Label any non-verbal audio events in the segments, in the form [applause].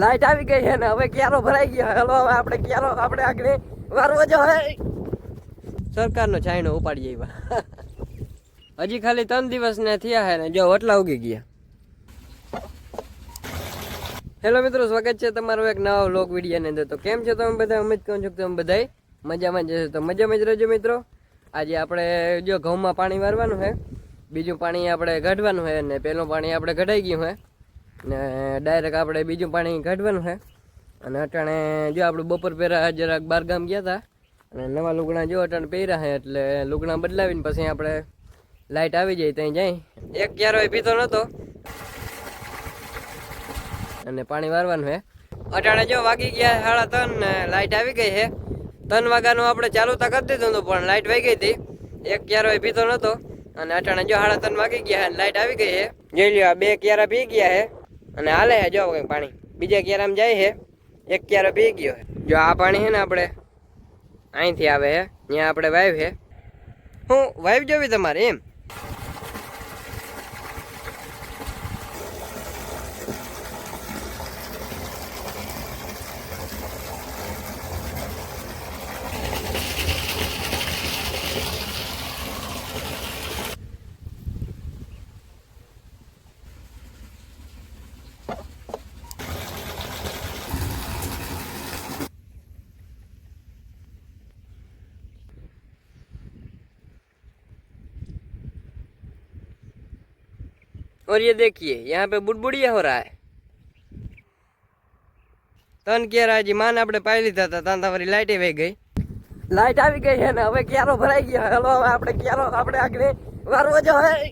Light આવી ગઈ છે ને હવે ક્યારો ભરાઈ ગયો હલો, હવે આપણે ક્યારો, આપણે આગળ વારવો જો સરકારનો છાંયડો ઉપાડી આવ્યા. [laughs] હજી ખાલી ત્રણ દિવસ ને થયા હે ને, જો ઓટલા ઉગી ગયા. હેલો મિત્રો, સ્વાગત છે તમારો એક નવા વ્લોગ વિડીયોની અંદર. તો કેમ છો તમે બધા? અમે જ કહું છું તમે બધાય મજામાં જશો તો મજામાં જ રહેજો મિત્રો. આજે આપણે જો ઘઉંમાં પાણી વારવાનું છે. બીજું પાણી આપણે કાઢવાનું છે ને પહેલું પાણી આપણે કઢાઈ ગયું છે. ને ડાયરેક્ટ આપણે બીજું પાણી કાઢવાનું છે. અને અટાણે જો આપણે બપોર પહેલાં જરાક બાર ગામ ગયા હતા અને નવા લુગણા જો અટાણે પહેર્યા છે, એટલે લુગણા બદલાવીને પછી આપણે લાઇટ આવી જાય ત્યાં જાય. એક ક્યારો પીતો નહોતો. અને પાણી વારવાનું છે. અટાણે જો વાગી ગયા સાડા ત્રણ ને લાઇટ આવી ગઈ છે. ત્રણ વાગ્યાનું આપણે ચાલુ તો કરી દીધું હતું, પણ લાઇટ વહી ગઈ હતી. એક ક્યારો પીતો નહોતો. અને અટાણે જો સાડા ત્રણ વાગી ગયા લાઇટ આવી ગઈ છે. જોઈ લ્યો બે ક્યારા પી ગયા છે. અને હાલે હે જો કંઈક પાણી. બીજા ક્યારામાં જાય છે એક ક્યારે પી ગયો છે જો આ પાણી છે ને આપણે, અહીંથી આવે છે ત્યાં આપણે વાઈવ છે હું વાઈવ જોવી તમારે એમ? और ये देखिए यहाँ पे बुड़बुड़िया हो रहा है તન ક્યારે હજી માન આપણે પાઈ લીધા હતા ત્યાં તમારી લાઈટ વહી ગઈ લાઈટ આવી ગઈ છે ને હવે ક્યારો ભરાઈ ગયો હલો હવે આપણે ક્યારો આપણે આગળ વારવો જો હે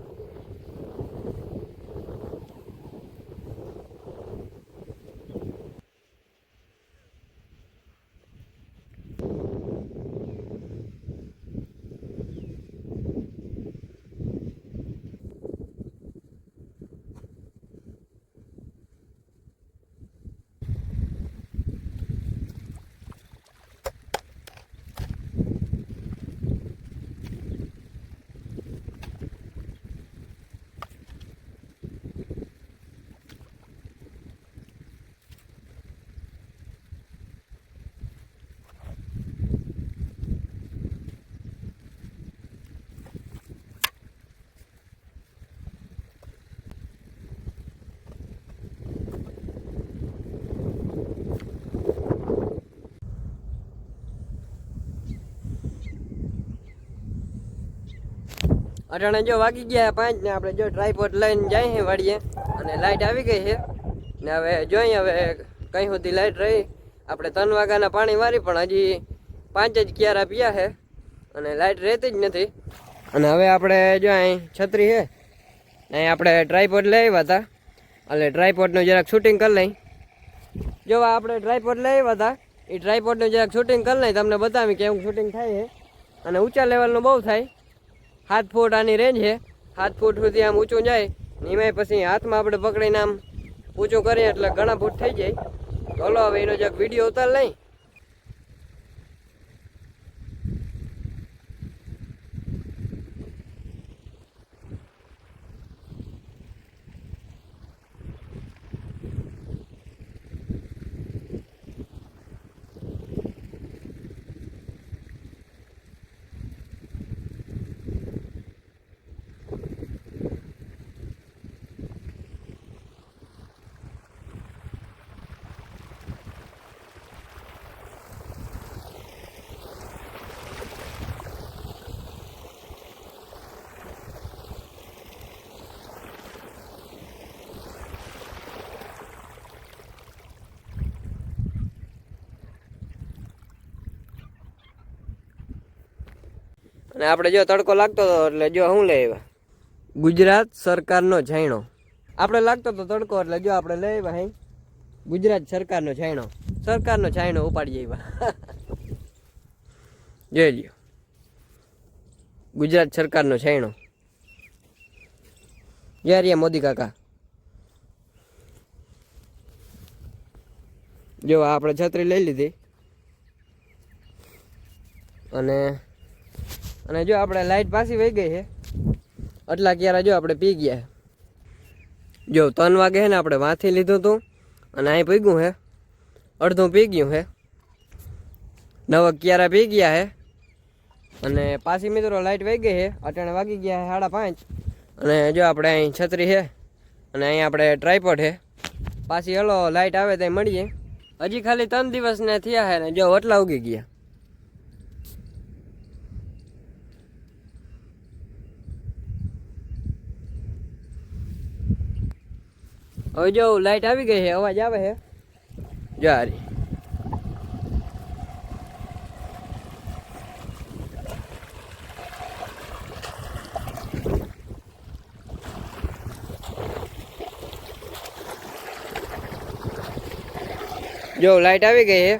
અટાણે જો વાગી ગયા પાંચ ને આપણે જો ટ્રાયપોડ લઈને છે વાડીએ. અને લાઇટ આવી ગઈ છે. ને હવે જોઈએ હવે કઈ સુધી લાઇટ રહી. આપણે ત્રણ વાગ્યાના પાણી વારી, પણ હજી પાંચ જ ક્યારા પીયા છે. અને લાઇટ રહેતી જ નથી. અને હવે આપણે જો અહીં છત્રી છે. અહીં આપણે ટ્રાયપોડ લઈ આવ્યા હતા. એટલે ટ્રાયપોડનું જરાક શૂટિંગ કરી લઈ. જો આપણે ટ્રાયપોડ લઈ આવ્યા હતા. એ ટ્રાયપોડનું જરાક શૂટિંગ કરી લઈ. તમને બતાવી કેવું શૂટિંગ થાય છે. અને ઊંચા લેવલનું બહુ થાય. સાત ફૂટ આની રેન્જ છે. સાત ફૂટ સુધી આમ ઊંચું જાય એમાંય પછી હાથમાં આપણે પકડીને આમ ઊંચું કરીએ એટલે ઘણા ફૂટ થઈ જાય. ચલો હવે એનો જરાક વીડિયો ઉતાર લઈ. અને આપણે જો તડકો લાગતો હતો એટલે જો શું લઈ આવ્યા. ગુજરાત સરકારનો ઝાયણો આપણે લાગતો હતો તડકો એટલે જો આપણે લઈ આવ્યા હે. ગુજરાત સરકારનો ઝાયણો સરકારનો ઝાયણો ઉપાડી આવ્યા. [laughs] જોઈ લ્યો. ગુજરાત સરકારનો છાંયણો જય યા મોદી કાકા. જો આપણે છત્રી લઈ લીધી. અને અને જો આપણે લાઈટ પાછી વહી ગઈ છે, આટલા ક્યારે જો આપણે પી ગયા જો ત્રણ વાગે છે ને આપણે વાંથી લીધું હતું અને અહીં પીગ્યું છે. અડધું પી ગયું છે. નવ ક્યારા પી ગયા છે. અને પાછી મિત્રો લાઇટ વહી ગઈ છે, અટાણે વાગી ગયા છે સાડા પાંચ. અને જો આપણે અહીં છત્રી છે અને અહીં આપણે ટ્રાયપોડ છે. પાછી હલો લાઇટ આવે ત્યાં મળીએ. હજી ખાલી ત્રણ દિવસને થયા છે ને જો અટલા ઉગી ગયા. હવે જો લાઈટ આવી ગઈ છે, અવાજ આવે છે. જારી. જો લાઈટ આવી ગઈ છે.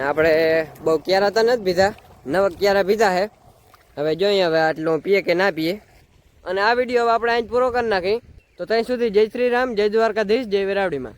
આપણે બહુ ક્યારા તો નથી પીધા, નવા ક્યારા પીધા છે. હવે જોઈએ હવે આટલું પીએ કે ના પીએ. અને આ વીડિયો આપણે અહીં પૂરો કરી નાખી તો ત્યાં સુધી જય શ્રી રામ જય દ્વારકાધીશ જય વેરાવડીમાં